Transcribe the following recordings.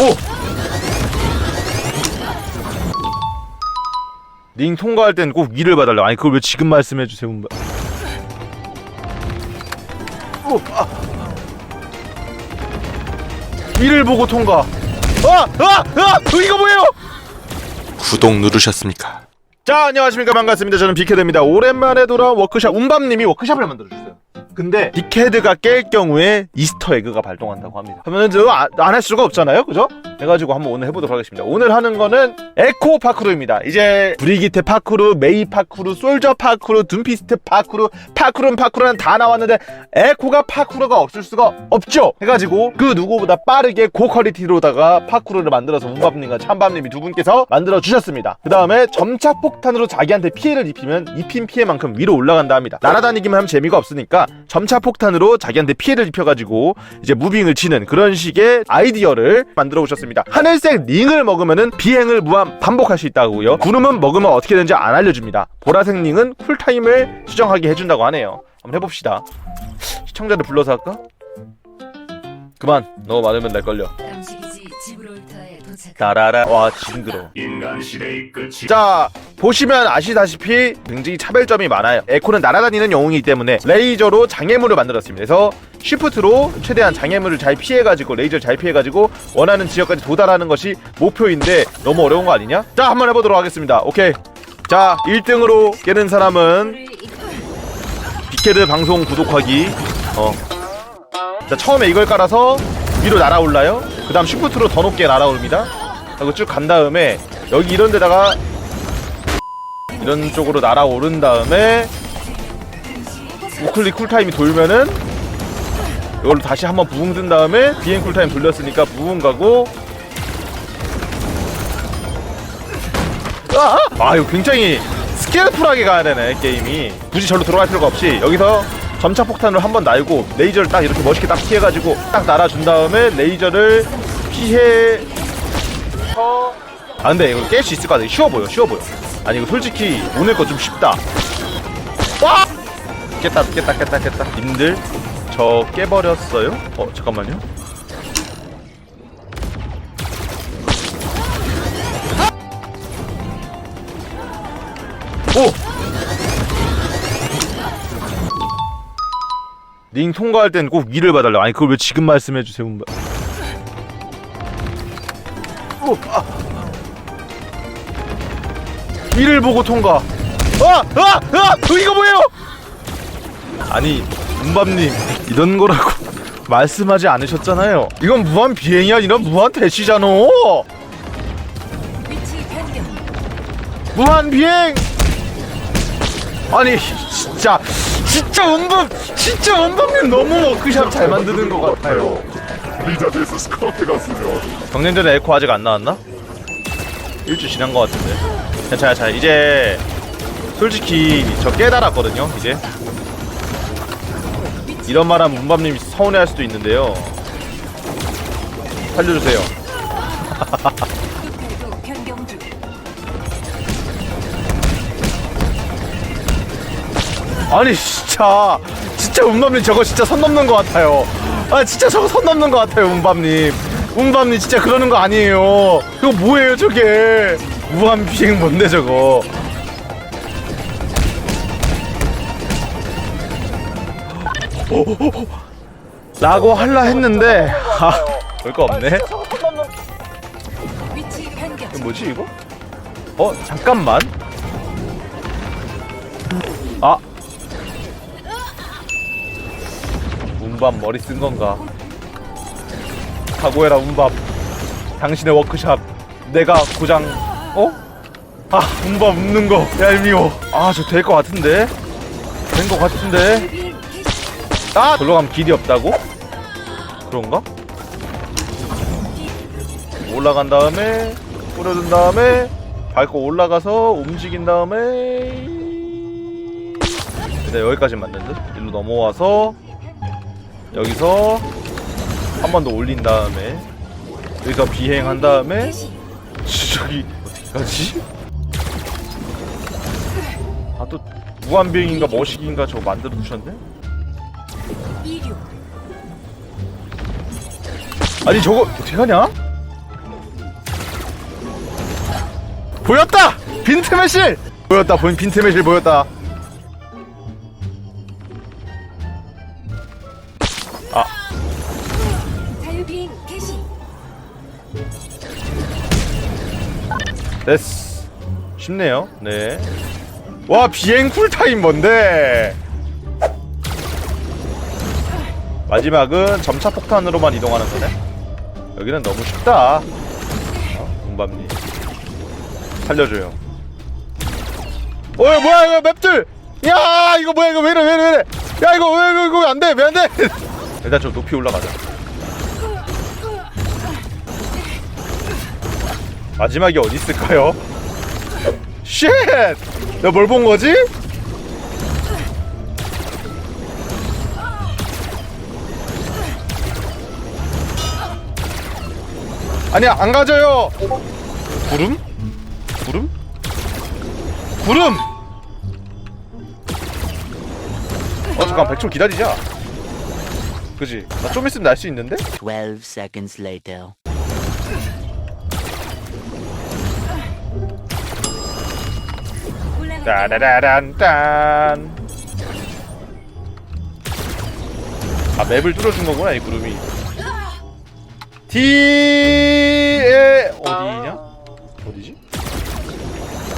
오! 링 통과할 땐 꼭 위를 봐달라. 아니 그걸 왜 지금 말씀해 주세요. 오, 아. 위를 보고 통과. 아, 아, 아, 이거 뭐예요? 구독 누르셨습니까? 자 안녕하십니까 반갑습니다 저는 빅헤드입니다 오랜만에 돌아온 워크샵 운밤님이 워크샵을 만들어 주셨어요 근데 빅헤드가 깰 경우에 이스터 에그가 발동한다고 합니다 그러면 저안 할 수가 없잖아요 그죠? 해가지고 한번 오늘 해보도록 하겠습니다. 오늘 하는 거는 에코 파크루입니다. 이제 브리기테 파크루, 메이 파크루, 솔저 파크루, 둠피스트 파크루 파크루는 파크루는 다 나왔는데 에코가 파크루가 없을 수가 없죠. 해가지고 그 누구보다 빠르게 고퀄리티로다가 파크루를 만들어서 운밤님과 찬밤님이 두 분께서 만들어 주셨습니다. 그 다음에 점착 폭탄으로 자기한테 피해를 입히면 입힌 피해만큼 위로 올라간다 합니다. 날아다니기만 하면 재미가 없으니까 점착 폭탄으로 자기한테 피해를 입혀가지고 이제 무빙을 치는 그런 식의 아이디어를 만들어 오셨습니다 하늘색 링을 먹으면은 비행을 무한 반복할 수 있다고요. 구름은 먹으면 어떻게 되는지 안 알려줍니다. 보라색 링은 쿨타임을 수정하게 해준다고 하네요. 한번 해봅시다. 시청자들 불러서 할까? 그만. 너무 많으면 날 걸려 따라라. 와 징그러 인간 시대의 끝이. 자 보시면 아시다시피 굉장히 차별점이 많아요. 에코는 날아다니는 영웅이기 때문에 레이저로 장애물을 만들었습니다. 그래서 쉬프트로 최대한 장애물을 잘 피해가지고 레이저를 잘 피해가지고 원하는 지역까지 도달하는 것이 목표인데 너무 어려운 거 아니냐? 자 한번 해보도록 하겠습니다. 오케이. 자 1등으로 깨는 사람은 빅헤드 방송 구독하기. 어. 자 처음에 이걸 깔아서 위로 날아올라요 그 다음 쉬프트로 더 높게 날아오릅니다. 하고 쭉 간 다음에 여기 이런 데다가 이런 쪽으로 날아오른 다음에 우클릭 쿨타임이 돌면은 이걸로 다시 한번 부흥 든 다음에 비행 쿨타임 돌렸으니까 부흥 가고. 아, 아 이거 굉장히 스케일풀하게 가야 되네 게임이. 굳이 절로 들어갈 필요가 없이 여기서 점차 폭탄을 한번 날고 레이저를 딱 이렇게 멋있게 딱 피해가지고 딱 날아준 다음에 레이저를 피해. 아 근데 이거 깰 수 있을 것 같아. 쉬워 보여 쉬워 보여. 아니 이거 솔직히 오늘 거 좀 쉽다. 와! 깼다 깼다 깼다 깼다. 님들 저 깨버렸어요? 어 잠깐만요. 오! 링 통과할 땐 꼭 위를 봐달라 아니 그걸 왜 지금 말씀해 주세요 오, 아. 위를 보고 통과. 아! 아! 아! 어, 이거 뭐예요? 아니, 문밤님 이런 거라고 말씀하지 않으셨잖아요. 이건 무한 비행이 아니라 무한 대시잖아. 무한 비행. 아니, 진짜, 진짜 운밤, 진짜 운밤님 너무 워크샵 잘 만드는 것 같아요. 리자드에서 스카우트 갔으면 경쟁전에 에코 아직 안 나왔나? 일주 지난 것 같은데. 괜찮아, 자 이제 솔직히 저 깨달았거든요. 이제 이런 말하면 문밤님이 서운해할 수도 있는데요. 살려주세요. 아니 진짜 진짜 문밤님 저거 진짜 선 넘는 것 같아요. 아 진짜 저거 선 넘는 것 같아요, 문밤님. 문밤님 진짜 그러는 거 아니에요. 이거 뭐예요, 저게? 무한 비행 뭔데 저거? 라고 할라 했는데 아 별거 없네. 위치 변경. 이거 뭐지 이거? 어 잠깐만. 아. 운밤 머리 쓴 건가? 각오해라 운밤. 당신의 워크샵 내가 고장 어? 아 운밤 웃는 거 얄미워. 아 저 될 것 같은데. 된 것 같은데. 아 돌로 가면 길이 없다고? 그런가? 올라간 다음에 뿌려준 다음에 밟고 올라가서 움직인 다음에 네 여기까지 맞는 듯 일로 넘어와서 여기서 한 번 더 올린 다음에 여기서 비행한 다음에 저기 어떻게 가지? 아 또 무한비행인가 머시기인가 저거 만들어 두셨네? 아니 저거 어떻게 하냐? 보였다! 빈틈의 실! 보였다 빈틈의 실 보였다 됐어 쉽네요. 네와 비행 쿨타임 뭔데? 마지막은 점차 폭탄으로만 이동하는 거네? 여기는 너무 쉽다. 어, 공밤님. 살려줘요. 어이 뭐야 이거 맵들! 야 이거 뭐야 이거 왜이래 왜이래 왜이래! 야 이거 왜 이거 이거 안돼 왜 안돼! 일단 좀 높이 올라가자 마지막이 어디 있을까요? 쉣! 내가 뭘 본 거지? 아니야 안 가져요. 구름? 구름? 구름! 어 잠깐 백초 기다리자. 그지? 나 좀 있으면 날 수 있는데? 12 seconds later. 따라라란딴 아 맵을 뚫어준 거구나 이 구름이 D에 어디냐? 어디지?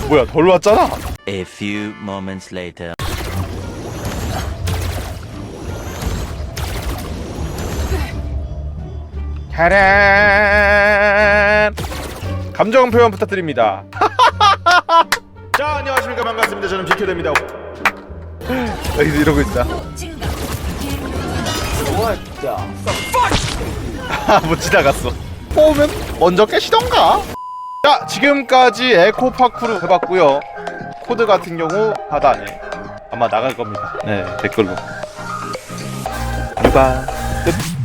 뭐야 덜 왔잖아 A few moments later. 타란 감정 표현 부탁드립니다 자 안녕하십니까 반갑습니다 저는 비켜됩니다 여기서 이러고 있다. 아, 못 지나갔어. 뽑으면 먼저 깨시던가. 자, 지금까지 에코 파쿠르 해봤고요. 코드 같은 경우 하단에 아마 나갈 겁니다. 네, 댓글로. 유바 끝.